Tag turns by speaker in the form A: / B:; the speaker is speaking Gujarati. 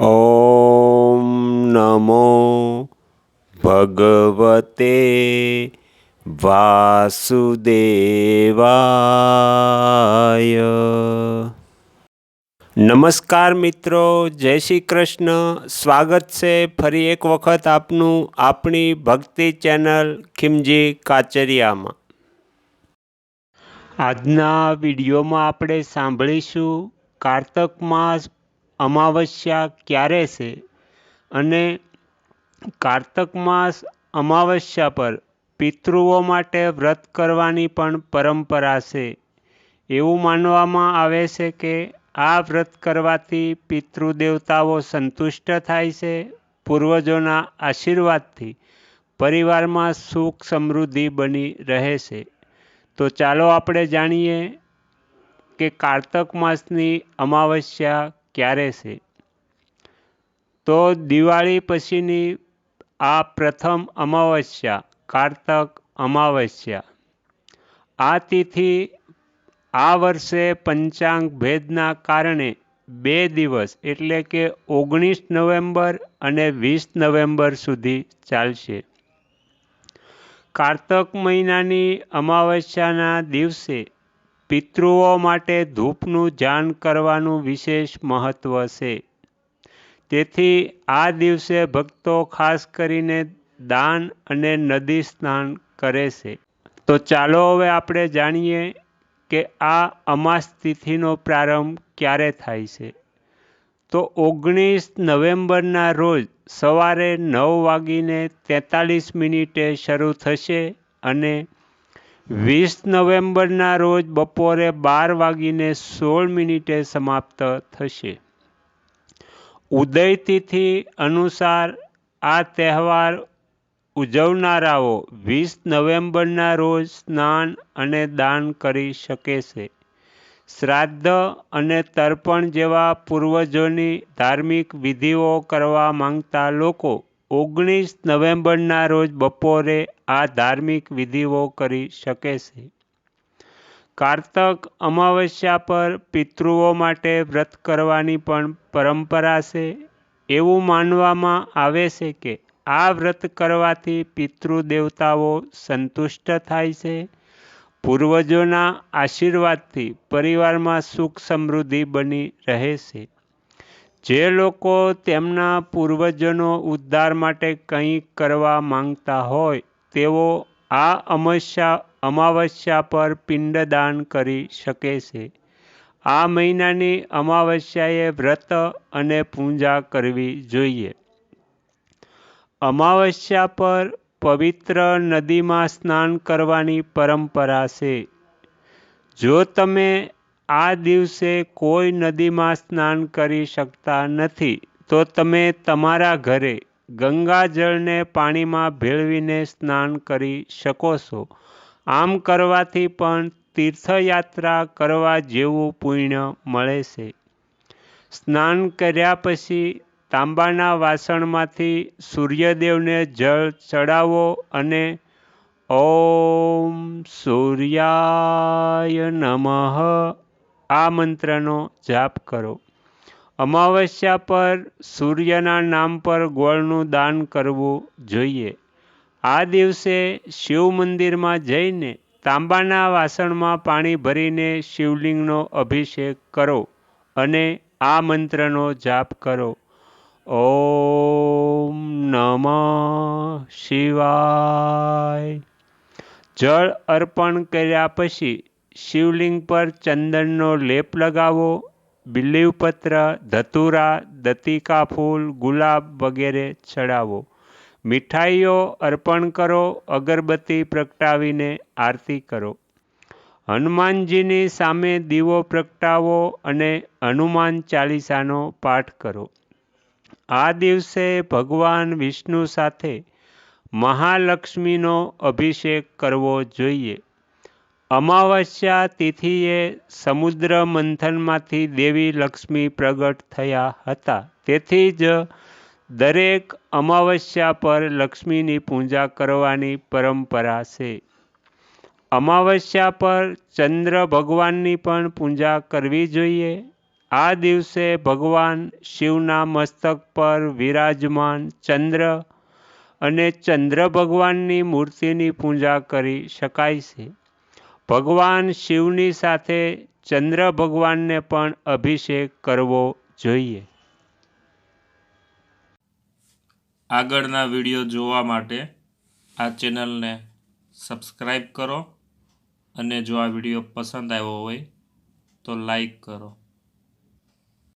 A: ઓમ નમો ભગવતે વાસુદેવાય. નમસ્કાર મિત્રો, જય શ્રી કૃષ્ણ. સ્વાગત છે ફરી એક વખત આપનું આપણી ભક્તિ ચેનલ ખીમજી કાચરિયામાં. આજના વિડીયોમાં આપણે સાંભળીશું કારતક માસ અમાવસ્યા ક્યારે છે? અને કારતક માસ અમાવસ્યા પર પિતૃઓ માટે વ્રત કરવાની પણ પરંપરા છે. એવું માનવામાં આવે છે કે આ વ્રત કરવાથી પિતૃદેવતાઓ સંતુષ્ટ થાય છે પૂર્વજોના આશીર્વાદથી. પરિવારમાં સુખ સમૃદ્ધિ બની રહે છે. તો ચાલો આપણે જાણીએ કે કારતક માસની અમાવસ્યા ક્યારે છે? તો દિવાળી પછીની આ પ્રથમ અમાવસ્યા, કારતક અમાવસ્યા. આ તિથિ આ વર્ષે પંચાંગ ભેદના કારણે બે દિવસ, એટલે કે ઓગણીસ નવેમ્બર અને વીસ નવેમ્બર સુધી ચાલશે. કારતક મહિનાની અમાવસ્યાના દિવસે પિતૃઓ માટે ધૂપનું જાન કરવાનું વિશેષ મહત્ત્વ છે. તેથી આ દિવસે ભક્તો ખાસ કરીને દાન અને નદી સ્નાન કરે છે. તો ચાલો હવે આપણે જાણીએ કે આ અમાસ તિથિનો પ્રારંભ ક્યારે થાય છે. તો ઓગણીસ નવેમ્બરના રોજ સવારે નવ વાગીને તેતાલીસ મિનિટે શરૂ થશે અને વીસ નવેમ્બરના રોજ બપોરે બાર વાગીને સોળ મિનિટે સમાપ્ત થશે. ઉદયતિથિ અનુસાર આ તહેવાર ઉજવનારાઓ વીસ નવેમ્બરના રોજ સ્નાન અને દાન કરી શકે છે. શ્રાદ્ધ અને તર્પણ જેવા પૂર્વજોની ધાર્મિક વિધિઓ કરવા માંગતા લોકો ઓગણીસ નવેમ્બરના રોજ બપોરે આ ધાર્મિક વિધિઓ કરી શકે છે. કારતક અમાવસ્યા પર પિતૃઓ માટે વ્રત કરવાની પણ પરંપરા છે. એવું માનવામાં આવે છે કે આ વ્રત કરવાથી પિતૃદેવતાઓ સંતુષ્ટ થાય છે. પૂર્વજોના આશીર્વાદથી પરિવારમાં સુખ સમૃદ્ધિ બની રહે છે. જે લોકો તેમના પૂર્વજનો ઉદ્ધાર માટે કંઈક કરવા માંગતા હોય, તેઓ આ અમસ્યા, અમાવસ્યા પર પિંડદાન કરી શકે છે. આ મહિનાની અમાવસ્યાએ વ્રત અને પૂજા કરવી જોઈએ. અમાવસ્યા પર પવિત્ર નદીમાં સ્નાન કરવાની પરંપરા છે. જો તમે આ દિવસે કોઈ નદીમાં સ્નાન કરી શકતા નથી. તો તમે તમારા ઘરે ગંગાજળને પાણીમાં ભેળવીને સ્નાન કરી શકો છો. આમ કરવાથી પણ તીર્થયાત્રા કરવા જેવું પુણ્ય મળે છે. સ્નાન કર્યા પછી તાંબાના વાસણમાંથી સૂર્યદેવને જળ ચડાવો અને ઓમ સૂર્યાય નમઃ આ મંત્રનો જાપ કરો. અમાવસ્યા પર સૂર્યના નામ પર ગોળનું દાન કરવું જોઈએ. આ દિવસે શિવ મંદિરમાં જઈને તાંબાના વાસણમાં પાણી ભરીને શિવલિંગનો અભિષેક કરો અને આ મંત્રનો જાપ કરો. ઓમ નમઃ શિવાય. જળ અર્પણ કર્યા પછી શિવલિંગ પર ચંદનનો લેપ લગાવો, બિલીવપત્ર, ધતુરા, દતિકા ફૂલ, ગુલાબ વગેરે ચડાવો. મીઠાઈઓ અર્પણ કરો, અગરબત્તી પ્રગટાવીને આરતી કરો. હનુમાનજીની સામે દીવો પ્રગટાવો અને હનુમાન ચાલીસાનો પાઠ કરો. આ દિવસે ભગવાન વિષ્ણુ સાથે મહાલક્ષ્મીનો અભિષેક કરવો જોઈએ. અમાવસ્યા તિથિએ સમુદ્ર મંથનમાંથી દેવી લક્ષ્મી પ્રગટ થયા હતા. તેથી જ દરેક અમાવસ્યા પર લક્ષ્મીની પૂજા કરવાની પરંપરા છે. અમાવસ્યા પર ચંદ્ર ભગવાનની પણ પૂજા કરવી જોઈએ. આ દિવસે ભગવાન શિવના મસ્તક પર વિરાજમાન ચંદ્ર અને ચંદ્ર ભગવાનની મૂર્તિની પૂજા કરી શકાય છે. ભગવાન શિવની સાથે ચંદ્ર ભગવાનને પણ અભિષેક કરવો જોઈએ.
B: આગળના વીડિયો જોવા માટે આ ચેનલને સબસ્ક્રાઈબ કરો અને જો આ વીડિયો પસંદ આવ્યો હોય તો લાઈક કરો.